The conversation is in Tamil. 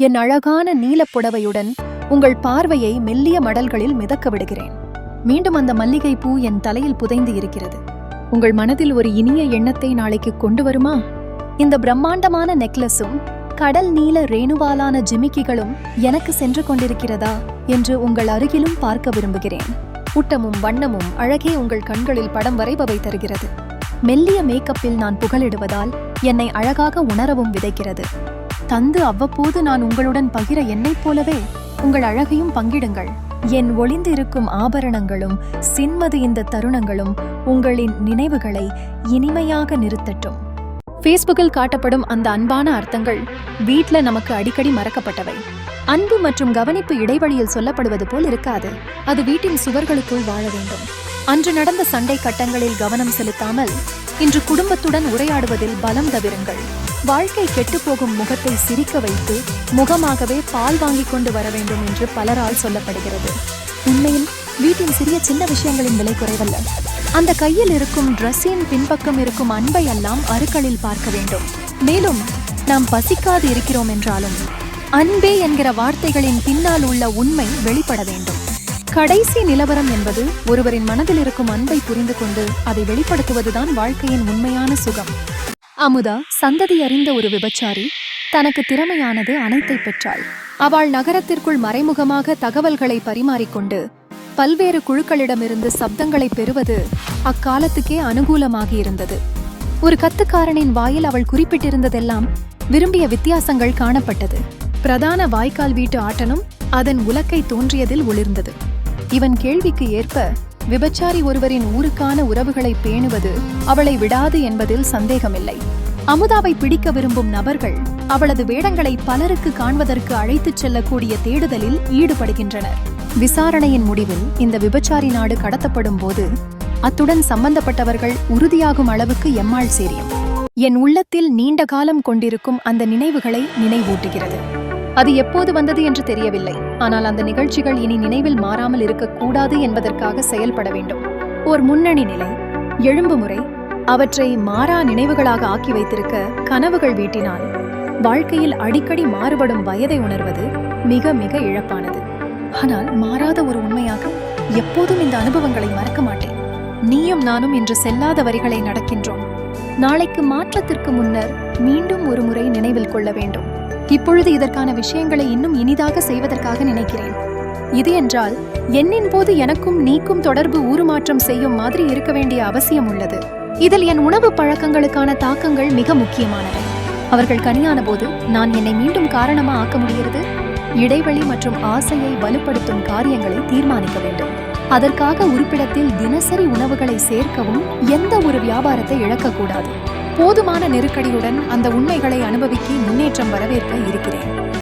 என் அழகான நீலப் புடவையுடன் உங்கள் பார்வையை மெல்லிய மடல்களில் மிதக்க விடுகிறேன். மீண்டும் அந்த மல்லிகை பூ என் தலையில் புதைந்து இருக்கிறது. உங்கள் மனதில் ஒரு இனிய எண்ணத்தை நாளைக்கு கொண்டு வருமா? இந்த பிரம்மாண்டமான நெக்லஸும் கடல் நீல ரேணுவாலான ஜிமிக்கிகளும் எனக்கு சென்று கொண்டிருக்கிறதா என்று உங்கள் அருகிலும் பார்க்க விரும்புகிறேன். ஊட்டமும் வண்ணமும் அழகே உங்கள் கண்களில் படம் வரைபவை தருகிறது. மெல்லிய மேக்கப்பில் நான் புகழிடுவதால் என்னை அழகாக உணரவும் விதைக்கிறது. தந்து அவ்வப்போது நான் உங்களுடன் பகிர என்னைப் போலவே உங்கள் அழகையும் பங்கிடுங்கள். என் ஒளிந்திருக்கும் ஆபரணங்களும் சின்மது இந்த தருணங்களும் உங்களின் நினைவுகளை இனிமையாக நிறுத்தட்டும். ஃபேஸ்புக்கில் காட்டப்படும் அந்த அன்பான அர்த்தங்கள் வீட்ல நமக்கு அடிக்கடி மறக்கப்பட்டவை. அன்பு மற்றும் கவனிப்பு இடைவெளியில் சொல்லப்படுவது போல் இருக்காது. அது வீட்டின் சுவர்களுக்குள் வாழ வேண்டும். அன்று நடந்த சண்டை கட்டங்களில் கவனம் செலுத்தாமல் இன்று குடும்பத்துடன் உரையாடுவதில் பலம் தவிருங்கள். வாழ்க்கை கெட்டுப்போகும் முகத்தை சிரிக்க வைத்து முகமாகவே பால் வாங்கிக் கொண்டு வர வேண்டும் என்று பலரால் சொல்லப்படுகிறது. உண்மையில் வீட்டின் சிறிய சின்ன விஷயங்களின் விலை குறைவல்ல. அந்த கையில் இருக்கும் ட்ரெஸ்ஸின் பின்பக்கம் இருக்கும் அன்பை எல்லாம் அருக்களில் பார்க்க வேண்டும். மேலும் நாம் பசிக்காது இருக்கிறோம் என்றாலும் அன்பே என்கிற வார்த்தைகளின் பின்னால் உள்ள உண்மை வெளிப்பட வேண்டும். கடைசி நிலவரம் என்பது ஒருவரின் மனதில் இருக்கும் அன்பை புரிந்து கொண்டு அதை வெளிப்படுத்துவதுதான் வாழ்க்கையின் உண்மையான சுகம். அமுதா சந்ததி அறிந்த ஒரு விபச்சாரி தனக்கு திறமையானது அனைத்தை பெற்றாள். அவள் நகரத்திற்குள் மறைமுகமாக தகவல்களை பரிமாறிக்கொண்டு பல்வேறு குழுக்களிடமிருந்து சப்தங்களை பெறுவது அக்காலத்துக்கே அனுகூலமாகி இருந்தது. ஒரு கத்துக்காரனின் வாயில் அவள் குறிப்பிட்டிருந்ததெல்லாம் விரும்பிய வித்தியாசங்கள் காணப்பட்டது. பிரதான வாய்க்கால் வீட்டு ஆட்டனும் அதன் உலக்கை தோன்றியதில் ஒளிர்ந்தது. இவன் கேள்விக்கு ஏற்ப விபச்சாரி ஒருவரின் ஊருக்கான உறவுகளை பேணுவது அவளை விடாது என்பதில் சந்தேகமில்லை. அமுதாவை பிடிக்க விரும்பும் நபர்கள் அவளது வேடங்களை பலருக்கு காண்பதற்கு அழைத்துச் செல்லக்கூடிய தேடுதலில் ஈடுபடுகின்றனர். விசாரணையின் முடிவில் இந்த விபச்சாரி நாடு கடத்தப்படும் போது அத்துடன் சம்பந்தப்பட்டவர்கள் உறுதியாகும் அளவுக்கு எம்மாள் சேரியம். என் உள்ளத்தில் நீண்ட காலம் கொண்டிருக்கும் அந்த நினைவுகளை நினைவூட்டுகிறது. அது எப்போது வந்தது என்று தெரியவில்லை. ஆனால் அந்த நிகழ்ச்சிகள் இனி நினைவில் மாறாமல் இருக்கக்கூடாது என்பதற்காக செயல்பட வேண்டும். ஓர் முன்னணி நிலை எழும்பு முறை அவற்றை மாறா நினைவுகளாக ஆக்கி வைத்திருக்க கனவுகள் வீட்டினால் வாழ்க்கையில் அடிக்கடி மாறுபடும் வயதை உணர்வது மிக மிக இழப்பானது. ஆனால் மாறாத ஒரு உண்மையாக எப்போதும் இந்த அனுபவங்களை மறக்க மாட்டேன். நீயும் நானும் இன்று செல்லாத வரிகளை நடக்கின்றோம். நாளைக்கு மாற்றத்திற்கு முன்னர் மீண்டும் ஒரு முறை நினைவில் கொள்ள வேண்டும். இப்பொழுது இதற்கான விஷயங்களை இன்னும் இனிதாக செய்வதற்காக நினைக்கிறேன். இது என்றால் எண்ணின் போது எனக்கும் நீக்கும் தொடர்பு ஊருமாற்றம் செய்யும் மாதிரி இருக்க வேண்டிய அவசியம் உள்ளது. இதில் என் உணவு பழக்கங்களுக்கான தாக்கங்கள் மிக முக்கியமானவை. அவர்கள் கனியான போது நான் என்னை மீண்டும் காரணமா ஆக்க முடிகிறது? இடைவெளி மற்றும் ஆசையை வலுப்படுத்தும் காரியங்களை தீர்மானிக்க வேண்டும். அதற்காக உறுப்பிடத்தில் தினசரி உணவுகளை சேர்க்கவும் எந்த ஒரு வியாபாரத்தை இழக்கக்கூடாது. போதுமான நெருக்கடியுடன் அந்த உண்மைகளை அனுபவிக்க முன்னேற்றம் வரவேற்க இருக்கிறேன்.